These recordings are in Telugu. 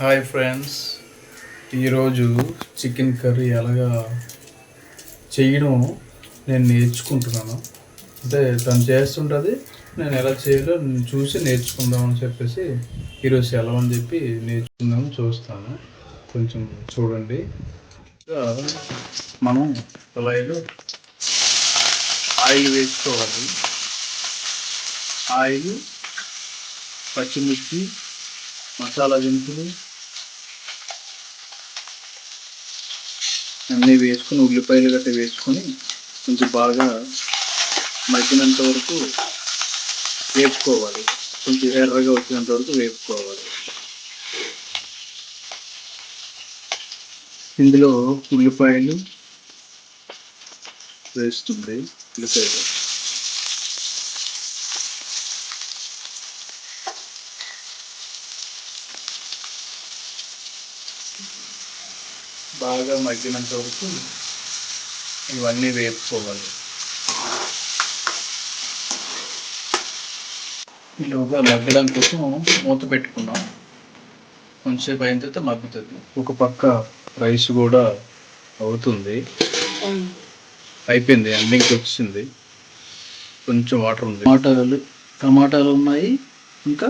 Hi friends. ఈరోజు చికెన్ కర్రీ ఎలాగా చేయడం నేను నేర్చుకుంటున్నాను. అంటే తను చేస్తుంటుంది నేను ఎలా చేయాలో నేను చూసి నేర్చుకుందాం అని చెప్పేసి ఈరోజు సెలవు అని చెప్పి నేర్చుకుందాం చూస్తాను. కొంచెం చూడండి. మనం కుళాయిలో ఆయిల్ వేసుకోవాలి. ఆయిల్ పచ్చిమిర్చి మసాలా దినుసులు అన్నీ వేసుకొని ఉల్లిపాయలు గట్రా వేసుకొని కొంచెం బాగా మగ్గినంత వరకు వేపుకోవాలి. కొంచెం ఎర్రగా వచ్చినంత వరకు వేపుకోవాలి. ఇందులో ఉల్లిపాయలు వేస్తుంది. ఉల్లిపాయలు. బాగా మగ్గినంత వరకు ఇవన్నీ వేపుకోవాలి. ఈలోగా మగ్గడం కోసం మూత పెట్టుకున్నాం. కొంచెంసేపు అయిన తర్వాత మగ్గుతుంది. ఒక పక్క రైస్ కూడా అవుతుంది. అయిపోయింది ఎండింగ్కి వచ్చింది. కొంచెం వాటర్ ఉంది. టమాటాలు టమాటాలు ఉన్నాయి. ఇంకా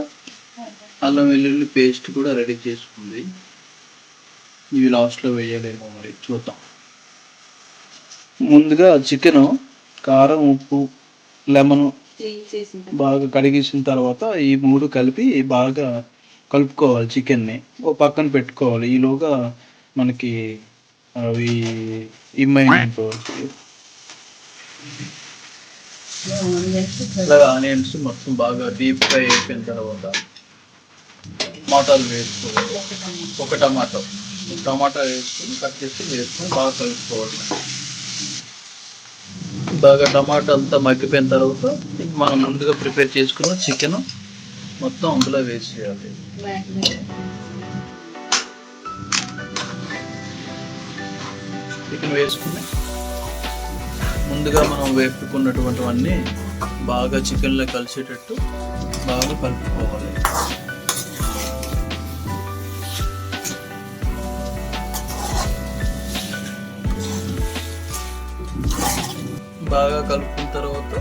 అల్లం వెల్లుల్లి పేస్ట్ కూడా రెడీ చేసుకుంది. ఇవి లాస్ట్లో వేయలేమో మరి చూద్దాం. ముందుగా చికెన్ కారం ఉప్పు లెమన్ బాగా కడిగేసిన తర్వాత ఈ మూడు కలిపి బాగా కలుపుకోవాలి చికెన్ని. ఓ పక్కన పెట్టుకోవాలి. ఈలోగా మనకి అవి ఇమ్మైనట్టు ఆనియన్స్ మొత్తం బాగా డీప్ ఫ్రై అయిపోయిన తర్వాత టమాటాలు వేసుకోవాలి. ఒక టమాటో. టమాటా వేసుకొని కట్ చేసి వేసుకొని బాగా కలుపుకోవాలి. బాగా టమాటా అంతా మగ్గిపోయిన తర్వాత మనం ముందుగా ప్రిపేర్ చేసుకున్న చికెన్ మొత్తం అందులో వేసేయాలి. చికెన్ వేసుకుని ముందుగా మనం వేపుకున్నటువంటివన్నీ బాగా చికెన్లో కలిసేటట్టు బాగా కలుపుకోవాలి. బాగా కలుపుకున్న తర్వాత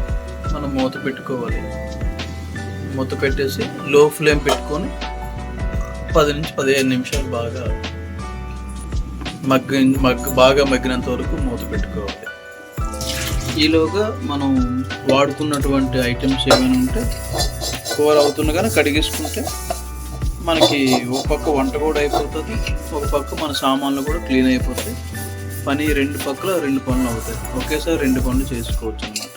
మనం మూత పెట్టుకోవాలి. మూత పెట్టేసి లో ఫ్లేమ్ పెట్టుకొని పది నుంచి పదిహేను నిమిషాలు బాగా మగ్గి మగ్గు బాగా మగ్గినంత వరకు మూత పెట్టుకోవాలి. ఈలోగా మనం వాడుకున్నటువంటి ఐటమ్స్ ఏమైనా ఉంటే కూర అవుతుండగానే కడిగేసుకుంటే మనకి ఒక పక్క వంట కూడా అయిపోతుంది ఒక పక్క మన సామాన్లు కూడా క్లీన్ అయిపోతాయి. పని రెండు పక్కల రెండు పనులు అవుతాయి. ఒకేసారి రెండు పనులు చేసుకోవచ్చు అనమాట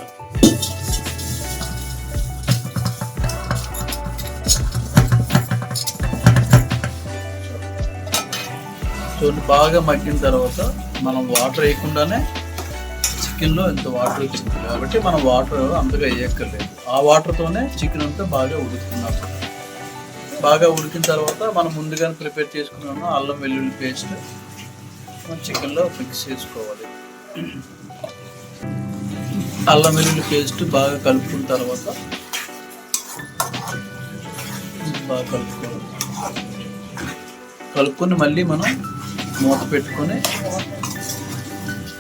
చూడండి బాగా మగ్గిన తర్వాత మనం వాటర్ వేయకుండానే చికెన్లో ఇంత వాటర్ వచ్చింది. కాబట్టి మనం వాటర్ అంతగా వేయక్కర్లేదు. ఆ వాటర్తోనే చికెన్ అంతా బాగా ఉడుకుతున్నాం బాగా ఉడికిన తర్వాత మనం ముందుగానే ప్రిపేర్ చేసుకున్నాము అల్లం వెల్లుల్లి పేస్ట్ చికెన్లో మిక్స్ చేసుకోవాలి. అల్లం వెల్లుల్లి పేస్ట్ బాగా కలుపుకున్న తర్వాత బాగా కలుపుకోవాలి. కలుపుకొని మళ్ళీ మనం మూత పెట్టుకొని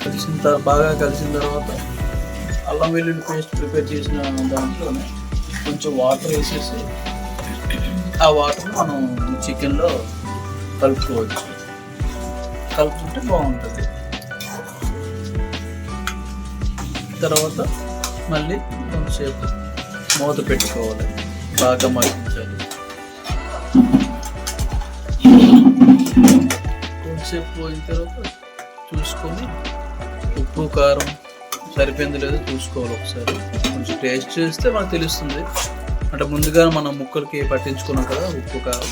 కలిసిన తర్వాత బాగా కలిసిన తర్వాత అల్లం వెల్లుల్లి పేస్ట్ ప్రిపేర్ చేసిన దాంట్లోనే కొంచెం వాటర్ వేసేసి ఆ వాటర్ మనం చికెన్లో కలుపుకోవచ్చు. కలుపుకుంటే బాగుంటుంది. తర్వాత మళ్ళీ కొంతసేపు మూత పెట్టుకోవాలి. బాగా మగ్గించాలి కొంతసేపు పోయిన తర్వాత చూసుకొని ఉప్పు కారం సరిపోయింది లేదో చూసుకోవాలి ఒకసారి. కొంచెం టేస్ట్ చేస్తే మనకు తెలుస్తుంది. అంటే ముందుగా మనం ముక్కలకి పట్టించుకున్నాం కదా ఉప్పు కారం.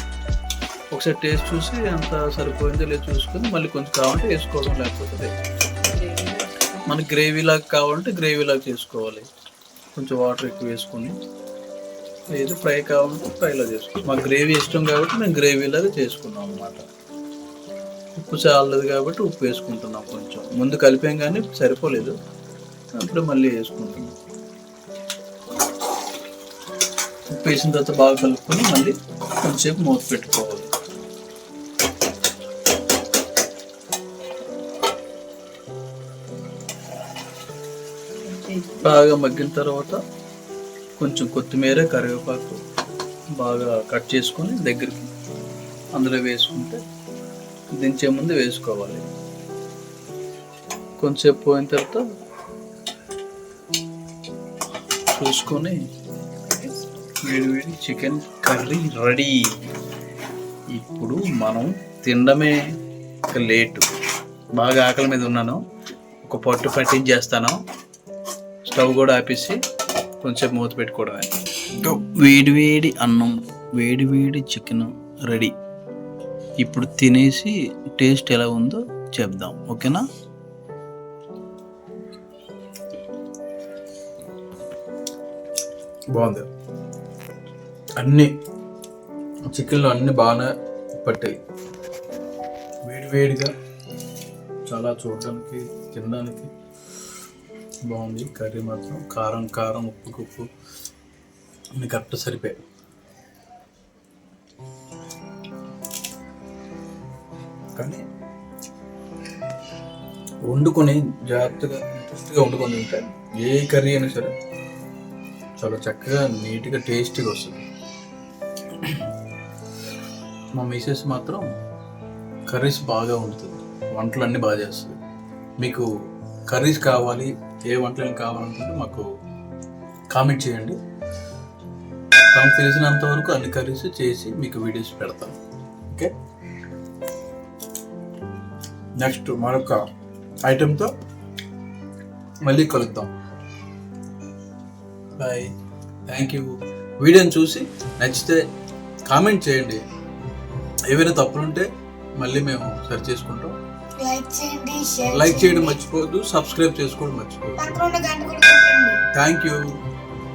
ఒకసారి టేస్ట్ చూసి అంత సరిపోయిందో లేదో చూసుకొని మళ్ళీ కొంచెం కావాలంటే వేసుకోవడం లేకపోతే మన మనకి కావాలంటే గ్రేవీలాగా చేసుకోవాలి. కొంచెం వాటర్ ఎక్కువ వేసుకొని. లేదు ఫ్రై కావాలంటే ఫ్రైలో చేసుకోవాలి మాకు గ్రేవీ ఇష్టం కాబట్టి మేము గ్రేవీలాగా చేసుకున్నాం అన్నమాట. ఉప్పు చాలదు కాబట్టి ఉప్పు వేసుకుంటున్నాం కొంచెం. ముందు కలిపాం కానీ సరిపోలేదు. అప్పుడు మళ్ళీ వేసుకుంటున్నాం. ఉప్పు వేసిన తర్వాత బాగా కలుపుకొని మళ్ళీ కొంచెంసేపు మూత పెట్టుకోవాలి. బాగా మగ్గిన తర్వాత కొంచెం కొత్తిమీర కరివేపాకు బాగా కట్ చేసుకొని దగ్గరికి అందులో వేసుకుంటే దించే ముందు వేసుకోవాలి. కొంచెంసేపు పోయిన తర్వాత చూసుకొని వేడి వేడి చికెన్ కర్రీ రెడీ. ఇప్పుడు మనం తినడమే లేటు. బాగా ఆకలి మీద ఉన్నాను. ఒక పట్టు పట్టించేస్తాను. స్టవ్ కూడా ఆపేసి కొంచెం మూత పెట్టుకోవడమే. ఇంకా వేడి వేడి అన్నం వేడి వేడి చికెన్ రెడీ. ఇప్పుడు తినేసి టేస్ట్ ఎలా ఉందో చెప్దాం. ఓకేనా? బాగుంది. అన్ని చికెన్లో అన్ని బాగానే పట్టాయి. వేడి వేడిగా చాలా చూడడానికి తినడానికి బాగుంది. కర్రీ మాత్రం కారం కారం ఉప్పు ఉప్పు. అన్ని కరెక్ట్ సరిపోయాయి కానీ వండుకొని జాగ్రత్తగా ఇంట్రెస్ట్గా వండుకొని తింటే ఏ కర్రీ అయినా సరే చాలా చక్కగా నీట్గా టేస్టీగా వస్తుంది. మా మిసెస్ మాత్రం కర్రీస్ బాగా వండుతుంది. వంటలు అన్నీ బాగా చేస్తుంది. మీకు కర్రీస్ కావాలి ఏ వంటలు కావాలనుకుంటే మాకు కామెంట్ చేయండి. మాకు తెలిసినంత వరకు అన్ని కర్రీస్ చేసి మీకు వీడియోస్ పెడతాను ఓకే? నెక్స్ట్ మరొక ఐటెంతో మళ్ళీ కలుద్దాం. బాయ్. Thank you. వీడియోని చూసి నచ్చితే కామెంట్ చేయండి. ఏవైనా తప్పులుంటే మళ్ళీ మేము సరి చేసుకుంటాం. లైక్ చేయండి షేర్ లైక్ చేయడం మర్చిపోవద్దు సబ్స్క్రైబ్ చేసుకోవడం మర్చిపోవద్దు. Thank you